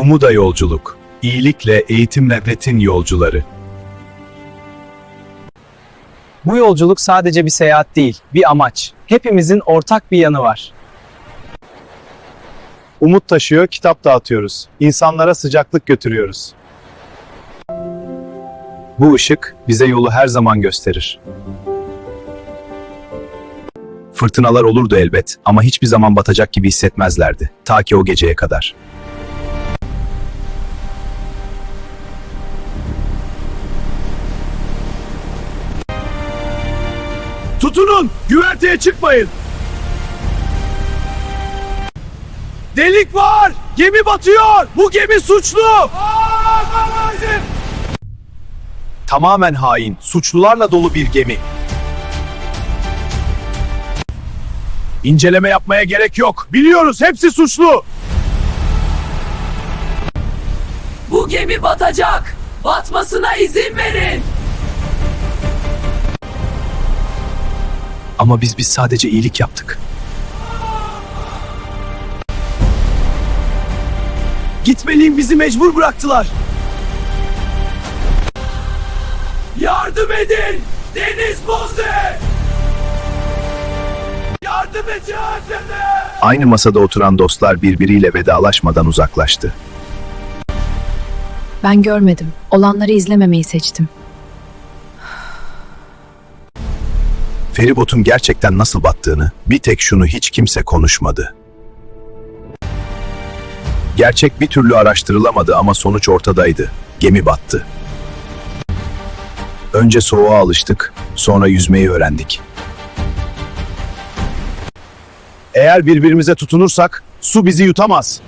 Umuda yolculuk. İyilikle, eğitimle Betin yolcuları. Bu yolculuk sadece bir seyahat değil, bir amaç. Hepimizin ortak bir yanı var. Umut taşıyor, kitap dağıtıyoruz. İnsanlara sıcaklık götürüyoruz. Bu ışık bize yolu her zaman gösterir. Fırtınalar olurdu elbet ama hiçbir zaman batacak gibi hissetmezlerdi. Ta ki o geceye kadar. Tutunun! Güverteye çıkmayın! Delik var! Gemi batıyor! Bu gemi suçlu! Tamamen hain, suçlularla dolu bir gemi. İnceleme yapmaya gerek yok. Biliyoruz hepsi suçlu. Bu gemi batacak. Batmasına izin verin. Ama biz biz sadece iyilik yaptık. Gitmeliyim bizi mecbur bıraktılar. Yardım edin. Deniz Boze. Yardım edin. Aynı masada oturan dostlar birbiriyle vedalaşmadan uzaklaştı. Ben görmedim. Olanları izlememeyi seçtim. Feribotun gerçekten nasıl battığını bir tek şunu hiç kimse konuşmadı. Gerçek bir türlü araştırılamadı ama sonuç ortadaydı. Gemi battı. Önce soğuğa alıştık, sonra yüzmeyi öğrendik. Eğer birbirimize tutunursak su bizi yutamaz.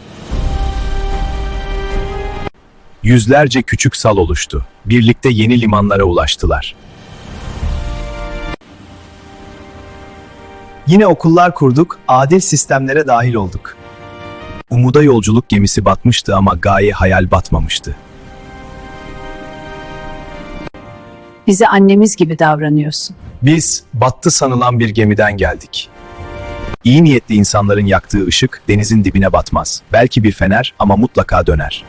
Yüzlerce küçük sal oluştu. Birlikte yeni limanlara ulaştılar. Yine okullar kurduk, adil sistemlere dahil olduk. Umuda yolculuk gemisi batmıştı ama gaye hayal batmamıştı. Bize annemiz gibi davranıyorsun. Biz battı sanılan bir gemiden geldik. İyi niyetli insanların yaktığı ışık denizin dibine batmaz. Belki bir fener ama mutlaka döner.